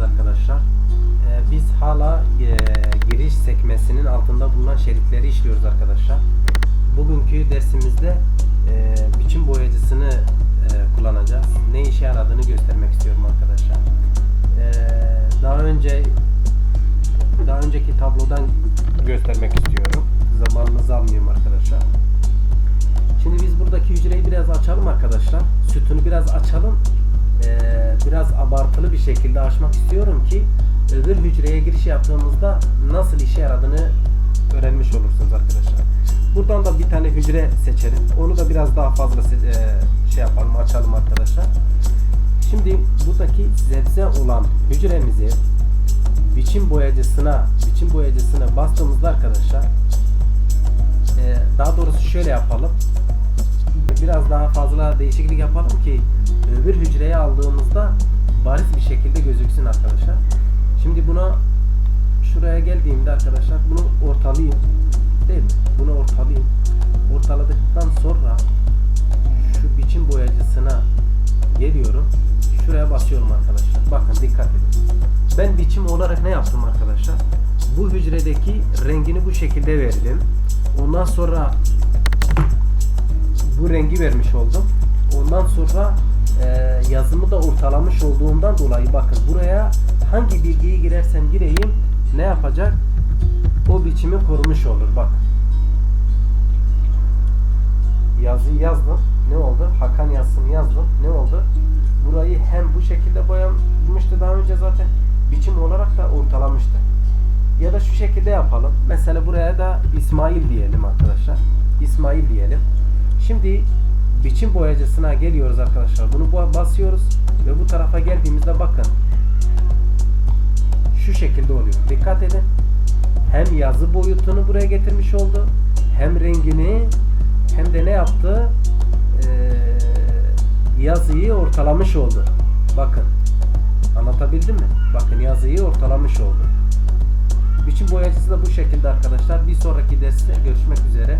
arkadaşlar. Ee, biz hala e, giriş sekmesinin altında bulunan şeritleri işliyoruz arkadaşlar. Bugünkü dersimizde e, biçim boyacısını e, kullanacağız. Ne işe yaradığını göstermek istiyorum arkadaşlar. Ee, daha önce daha önceki tablodan göstermek istiyorum. Zamanınızı almayayım arkadaşlar. Şimdi biz buradaki hücreyi biraz açalım arkadaşlar. Sütunu biraz açalım. Ee, biraz abartılı bir şekilde açmak istiyorum ki öbür hücreye giriş yaptığımızda nasıl işe yaradığını öğrenmiş olursunuz arkadaşlar. Buradan da bir tane hücre seçelim. Onu da biraz daha fazla e, şey yapalım, açalım arkadaşlar. Şimdi buradaki zebze olan hücremizi biçim boyacısına biçim boyacısına bastığımızda arkadaşlar ee, daha doğrusu şöyle yapalım. Biraz daha fazla değişiklik yapalım ki aldığımızda bariz bir şekilde gözüksün arkadaşlar. Şimdi buna şuraya geldiğimde arkadaşlar bunu ortalayayım. Değil mi? Bunu ortalayayım. Ortaladıktan sonra şu biçim boyacısına geliyorum. Şuraya basıyorum arkadaşlar. Bakın dikkat edin. Ben biçim olarak ne yaptım arkadaşlar? Bu hücredeki rengini bu şekilde verdim. Ondan sonra bu rengi vermiş oldum. Ondan sonra e, yazımı da ortalamış olduğumdan dolayı bakın buraya hangi bilgiyi girersem gireyim ne yapacak? O biçimi korumuş olur. Bak. Yazıyı yazdım. Ne oldu? Hakan yazısını yazdım. Ne oldu? Burayı hem bu şekilde boyamıştı daha önce zaten biçim olarak da ortalamıştı. Ya da şu şekilde yapalım. Mesela buraya da İsmail diyelim arkadaşlar. İsmail diyelim. Şimdi biçim boyacısına geliyoruz arkadaşlar. Bunu bu- basıyoruz ve bu tarafa geldiğimizde bakın. Şu şekilde oluyor. Dikkat edin. Hem yazı boyutunu buraya getirmiş oldu. Hem rengini hem de ne yaptı? Ee, yazıyı ortalamış oldu. Bakın. Anlatabildim mi? Bakın yazıyı ortalamış oldu. Biçim boyacısı da bu şekilde arkadaşlar. Bir sonraki derste görüşmek üzere.